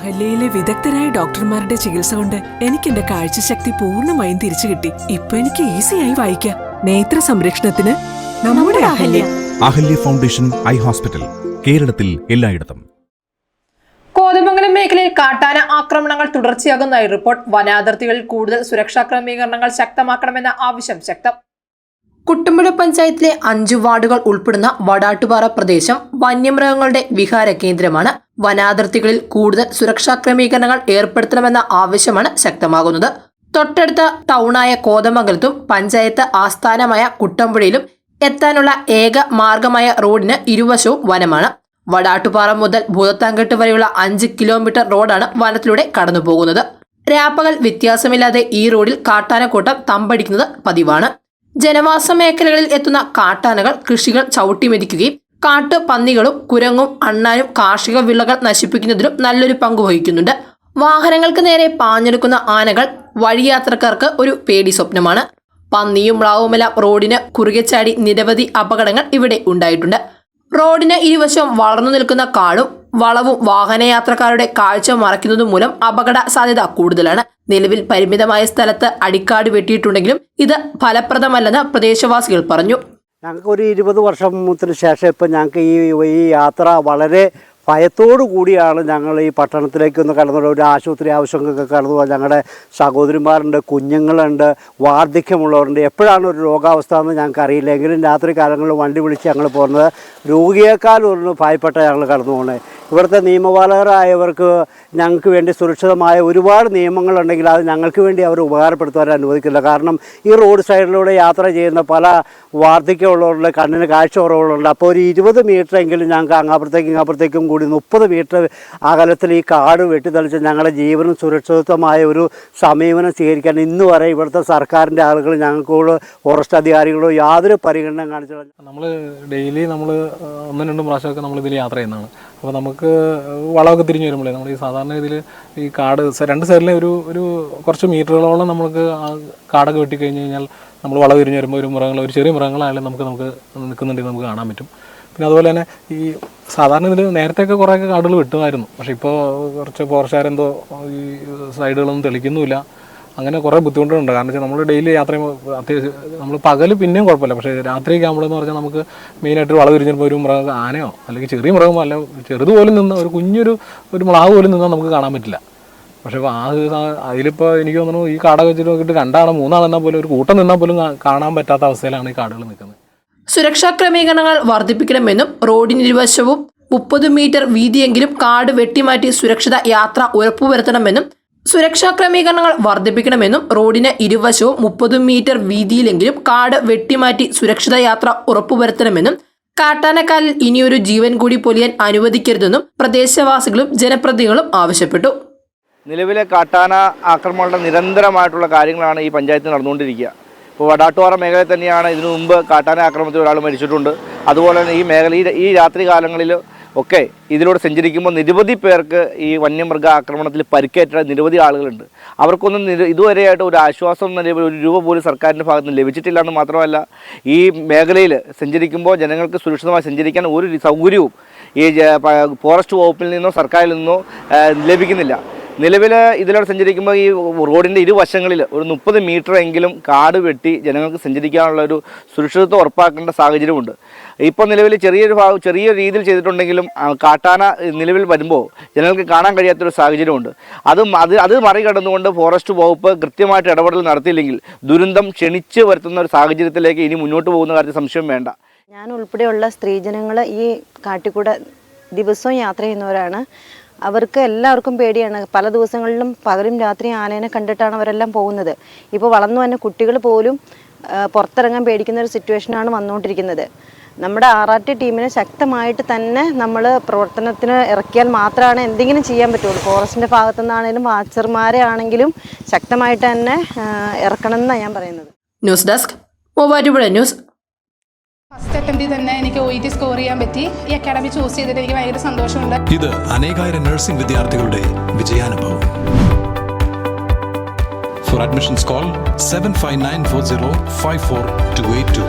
അഹല്യയിലെ വിദഗ്ധരായ ഡോക്ടർമാരുടെ ചികിത്സ കൊണ്ട് എനിക്ക് എന്റെ കാഴ്ചശക്തി പൂർണമായും തിരിച്ചു കിട്ടി. ഇപ്പൊ എനിക്ക് ഈസിയായി വായിക്കാം. നേത്ര സംരക്ഷണത്തിന് നമ്മുടെ Ahalya. Ahalya foundation eye hospital കേരളത്തിൽ എല്ലായിടത്തും. കോതമംഗലം മേഖലയിൽ കാട്ടാന ആക്രമണങ്ങൾ തുടർച്ചയാകുന്നതായി റിപ്പോർട്ട്. വനാതിർത്തികളിൽ കൂടുതൽ സുരക്ഷാ ക്രമീകരണങ്ങൾ ശക്തമാക്കണമെന്ന ആവശ്യം ശക്തം. കുട്ടമ്പുഴ പഞ്ചായത്തിലെ അഞ്ചു വാർഡുകൾ ഉൾപ്പെടുന്ന വടാട്ടുപാറ പ്രദേശം വന്യമൃഗങ്ങളുടെ വിഹാര കേന്ദ്രമാണ്. വനാതിർത്തികളിൽ കൂടുതൽ സുരക്ഷാ ക്രമീകരണങ്ങൾ ഏർപ്പെടുത്തണമെന്ന ആവശ്യമാണ് ശക്തമാകുന്നത്. തൊട്ടടുത്ത ടൗണായ കോതമംഗലത്തും പഞ്ചായത്ത് ആസ്ഥാനമായ കുട്ടമ്പുഴയിലും എത്താനുള്ള ഏക മാർഗമായ റോഡിന് ഇരുവശവും വനമാണ്. വടാട്ടുപാറ മുതൽ ഭൂതത്താങ്കെട്ട് വരെയുള്ള അഞ്ച് കിലോമീറ്റർ റോഡാണ് വനത്തിലൂടെ കടന്നുപോകുന്നത്. രാപ്പകൽ വ്യത്യാസമില്ലാതെ ഈ റോഡിൽ കാട്ടാനക്കൂട്ടം തമ്പടിക്കുന്നത് പതിവാണ്. ജനവാസ മേഖലകളിൽ എത്തുന്ന കാട്ടാനകൾ കൃഷികൾ ചവിട്ടിമെതിക്കുകയും കാട്ടു പന്നികളും കുരങ്ങും അണ്ണാനും കാർഷിക വിളകൾ നശിപ്പിക്കുന്നതിലും നല്ലൊരു പങ്ക് വഹിക്കുന്നുണ്ട്. വാഹനങ്ങൾക്ക് നേരെ പാഞ്ഞെടുക്കുന്ന ആനകൾ വഴിയാത്രക്കാർക്ക് ഒരു പേടി സ്വപ്നമാണ്. പന്നിയും മ്ലാവുമെല്ലാം റോഡിന് കുറുകെ ചാടി നിരവധി അപകടങ്ങൾ ഇവിടെ ഉണ്ടായിട്ടുണ്ട്. റോഡിന് ഇരുവശവും വളർന്നു നിൽക്കുന്ന കാടും വളവും വാഹനയാത്രക്കാരുടെ കാഴ്ച മറയ്ക്കുന്നതും മൂലം അപകട സാധ്യത കൂടുതലാണ്. നിലവിൽ പരിമിതമായ സ്ഥലത്ത് അടിക്കാട് വെട്ടിയിട്ടുണ്ടെങ്കിലും ഇത് ഫലപ്രദമല്ലെന്ന് പ്രദേശവാസികൾ പറഞ്ഞു. ഞങ്ങൾക്ക് ഒരു ഇരുപത് വർഷത്തിന് ശേഷം ഇപ്പം ഞങ്ങൾക്ക് ഈ ഈ യാത്ര വളരെ ഭയത്തോടു കൂടിയാണ് ഞങ്ങൾ ഈ പട്ടണത്തിലേക്കൊന്ന് കടന്നു ഒരു ആശുപത്രി ആവശ്യങ്ങൾക്കൊക്കെ കടന്നു പോകാൻ ഞങ്ങളുടെ സഹോദരിമാരുണ്ട് കുഞ്ഞുങ്ങളുണ്ട് വാർദ്ധക്യമുള്ളവരുണ്ട്. എപ്പോഴാണ് ഒരു രോഗാവസ്ഥ എന്ന് ഞങ്ങൾക്ക് അറിയില്ല. എങ്കിലും രാത്രി കാലങ്ങളിൽ വണ്ടി വിളിച്ച് ഞങ്ങൾ പോകുന്നത് രോഗിയേക്കാൾ ഒന്ന് ഭയപ്പെട്ട ഞങ്ങൾ കടന്നു പോകുന്നത് ഇവിടുത്തെ നിയമപാലകരായവർക്ക് ഞങ്ങൾക്ക് വേണ്ടി സുരക്ഷിതമായ ഒരുപാട് നിയമങ്ങളുണ്ടെങ്കിൽ അത് ഞങ്ങൾക്ക് വേണ്ടി അവർ ഉപകാരപ്പെടുത്തുവാൻ അനുവദിക്കില്ല. കാരണം ഈ റോഡ് സൈഡിലൂടെ യാത്ര ചെയ്യുന്ന പല വാർദ്ധക്യമുള്ളവരുടെ കണ്ണിന് കാഴ്ച കുറവുകളുണ്ട് അപ്പോൾ ഒരു ഇരുപത് മീറ്റർ എങ്കിലും ഞങ്ങൾക്ക് അങ്ങാപ്പുറത്തേക്കും ഇങ്ങാപ്പുറത്തേക്കും കൂടി മുപ്പത് മീറ്റർ അകലത്തിൽ ഈ കാട് വെട്ടിത്തെളിച്ച് ഞങ്ങളുടെ ജീവനും സുരക്ഷിതമായ ഒരു സമീപനം സ്വീകരിക്കാൻ ഇന്ന് വരെ ഇവിടുത്തെ സർക്കാരിന്റെ ആളുകൾ ഞങ്ങൾക്കോട് ഫോറസ്റ്റ് അധികാരികളോ യാതൊരു പരിഗണന കാണിച്ചു നമ്മൾ ഡെയിലി നമ്മൾ ഒന്നും രണ്ടും പ്രാവശ്യമൊക്കെ നമ്മൾ ഇതിൽ യാത്ര ചെയ്യുന്നതാണ്. അപ്പോൾ നമുക്ക് വളമൊക്കെ തിരിഞ്ഞു വരുമ്പോഴേ നമ്മൾ ഈ സാധാരണ ഇതിൽ ഈ കാട് രണ്ട് സൈഡിലെ ഒരു ഒരു കുറച്ച് മീറ്ററുകളോളം നമുക്ക് കാടൊക്കെ വെട്ടിക്കഴിഞ്ഞ് കഴിഞ്ഞാൽ നമ്മൾ വളവ് തിരിഞ്ഞ് വരുമ്പോൾ ഒരു മൃഗങ്ങൾ ഒരു ചെറിയ മൃഗങ്ങളായാലും നമുക്ക് നമുക്ക് നിൽക്കുന്നുണ്ടെങ്കിൽ നമുക്ക് കാണാൻ പറ്റും. പിന്നെ അതുപോലെ തന്നെ ഈ സാധാരണ ഇതിൽ നേരത്തെയൊക്കെ കുറേയൊക്കെ കാടുകൾ വെട്ടുമായിരുന്നു. പക്ഷേ ഇപ്പോൾ കുറച്ച് പോർച്ചാരെന്തോ ഈ സൈഡുകളൊന്നും തെളിക്കുന്നുമില്ല. അങ്ങനെ കുറേ ബുദ്ധിമുട്ടുണ്ട് കാരണം വെച്ചാൽ നമ്മൾ ഡെയിലി യാത്ര അത്യാവശ്യം നമ്മൾ പകൽ പിന്നെയും കുഴപ്പമില്ല. പക്ഷേ രാത്രിയൊക്കെ ആകുമ്പോഴെന്ന് പറഞ്ഞാൽ നമുക്ക് മെയിനായിട്ട് വളവ് തിരിഞ്ഞപ്പോൾ ഒരു മൃഗം ആനയോ അല്ലെങ്കിൽ ചെറിയ മൃഗമോ അല്ല ചെറുത് പോലും നിന്ന് ഒരു കുഞ്ഞൊരു ഒരു മ്ലാവ് പോലും നിന്നാൽ നമുക്ക് കാണാൻ പറ്റില്ല. പക്ഷേ ആ അതിലിപ്പോൾ എനിക്ക് തോന്നുന്നു ഈ കാട വെച്ചിട്ട് നോക്കിയിട്ട് രണ്ടാണ് മൂന്നാണ് എന്നാൽ പോലും ഒരു കൂട്ടം നിന്നാൽ പോലും കാണാൻ പറ്റാത്ത അവസ്ഥയിലാണ് ഈ കാടുകൾ നിൽക്കുന്നത് സുരക്ഷാ ക്രമീകരണങ്ങൾ വർദ്ധിപ്പിക്കണമെന്നും റോഡിനിരുവശവും മുപ്പത് മീറ്റർ വീതിയെങ്കിലും കാട് വെട്ടിമാറ്റി സുരക്ഷിത യാത്ര ഉറപ്പുവരുത്തണമെന്നും സുരക്ഷാ ക്രമീകരണങ്ങൾ വർദ്ധിപ്പിക്കണമെന്നും റോഡിന് ഇരുവശവും മുപ്പത് മീറ്റർ വീതിയിലെങ്കിലും കാട് വെട്ടിമാറ്റി സുരക്ഷിത യാത്ര ഉറപ്പുവരുത്തണമെന്നും കാട്ടാനക്കാലിൽ ഇനിയൊരു ജീവൻ കൂടി പൊലിയാൻ അനുവദിക്കരുതെന്നും പ്രദേശവാസികളും ജനപ്രതിനിധികളും ആവശ്യപ്പെട്ടു. നിലവിലെ കാട്ടാന ആക്രമണങ്ങളുടെ നിരന്തരമായിട്ടുള്ള കാര്യങ്ങളാണ് ഈ പഞ്ചായത്ത് നടന്നുകൊണ്ടിരിക്കുക. ഇപ്പോൾ വടാട്ടുപാറ മേഖലയിൽ തന്നെയാണ് ഇതിനു മുമ്പ് കാട്ടാന ആക്രമണത്തിൽ ഒരാൾ മരിച്ചിട്ടുണ്ട്. അതുപോലെ തന്നെ ഈ മേഖല ഈ- രാത്രി കാലങ്ങളിൽ ഒക്കെ ഇതിലൂടെ സഞ്ചരിക്കുമ്പോൾ നിരവധി പേർക്ക് ഈ വന്യമൃഗ ആക്രമണത്തിൽ പരിക്കേറ്റ നിരവധി ആളുകളുണ്ട്. അവർക്കൊന്നും നിര ഇതുവരെയായിട്ട് ഒരു ആശ്വാസം നിലയിൽ ഒരു രൂപ പോലും സർക്കാരിന്റെ ഭാഗത്ത് നിന്ന് ലഭിച്ചിട്ടില്ല എന്ന് മാത്രമല്ല ഈ മേഖലയിൽ സഞ്ചരിക്കുമ്പോൾ ജനങ്ങൾക്ക് സുരക്ഷിതമായി സഞ്ചരിക്കാൻ ഒരു സൗകര്യവും ഈ ഫോറസ്റ്റ് വകുപ്പിൽ നിന്നോ സർക്കാരിൽ നിന്നോ ലഭിക്കുന്നില്ല. നിലവിൽ ഇതിലൂടെ സഞ്ചരിക്കുമ്പോൾ ഈ റോഡിന്റെ ഇരുവശങ്ങളിൽ ഒരു മുപ്പത് മീറ്റർ എങ്കിലും കാട് വെട്ടി ജനങ്ങൾക്ക് സഞ്ചരിക്കാനുള്ള ഒരു സുരക്ഷിതത്വം ഉറപ്പാക്കേണ്ട സാഹചര്യമുണ്ട്. ഇപ്പോൾ നിലവിൽ ചെറിയൊരു ഭാഗം ചെറിയ രീതിയിൽ ചെയ്തിട്ടുണ്ടെങ്കിലും കാട്ടാന നിലവിൽ വരുമ്പോൾ ജനങ്ങൾക്ക് കാണാൻ കഴിയാത്തൊരു സാഹചര്യമുണ്ട്. അത് അത് അത് മറികടന്നുകൊണ്ട് ഫോറസ്റ്റ് വകുപ്പ് കൃത്യമായിട്ട് ഇടപെടൽ നടത്തിയില്ലെങ്കിൽ ദുരന്തം ക്ഷണിച്ച് വരുത്തുന്ന ഒരു സാഹചര്യത്തിലേക്ക് ഇനി മുന്നോട്ട് പോകുന്ന കാര്യത്തിൽ സംശയം വേണ്ട. ഞാൻ ഉൾപ്പെടെയുള്ള സ്ത്രീജനങ്ങൾ ഈ കാട്ടിക്കൂടെ ദിവസവും യാത്ര ചെയ്യുന്നവരാണ്. അവർക്ക് എല്ലാവർക്കും പേടിയാണ്. പല ദിവസങ്ങളിലും പകലും രാത്രിയും ആനേനെ കണ്ടിട്ടാണ് അവരെല്ലാം പോകുന്നത്. ഇപ്പോൾ വളർന്നു വന്ന കുട്ടികൾ പോലും പുറത്തിറങ്ങാൻ പേടിക്കുന്ന ഒരു സിറ്റുവേഷനാണ് വന്നുകൊണ്ടിരിക്കുന്നത്. നമ്മുടെ ആർ ആർ ടീമിനെ ശക്തമായിട്ട് തന്നെ നമ്മൾ പ്രവർത്തനത്തിന് ഇറക്കിയാൽ മാത്രമാണ് എന്തെങ്കിലും ചെയ്യാൻ പറ്റുള്ളൂ. ഫോറസ്റ്റിന്റെ ഭാഗത്തു നിന്നാണെങ്കിലും വാച്ചർമാരെ ആണെങ്കിലും ശക്തമായിട്ട് തന്നെ ഇറക്കണം എന്നാണ് ഞാൻ പറയുന്നത്. News desk Muvattupuzha news. First അറ്റംപ്റ്റിൽ തന്നെ എനിക്ക് ഒ ഇ ടി സ്കോർ ചെയ്യാൻ പറ്റി. ഈ അക്കാഡമി ചൂസ് ചെയ്തിട്ട് എനിക്ക് ഭയങ്കര സന്തോഷമുണ്ട്. ഇത് അനേകായിരം നഴ്സിംഗ് വിദ്യാർത്ഥികളുടെ വിജയാനുഭവം. For admissions call 75940 54282.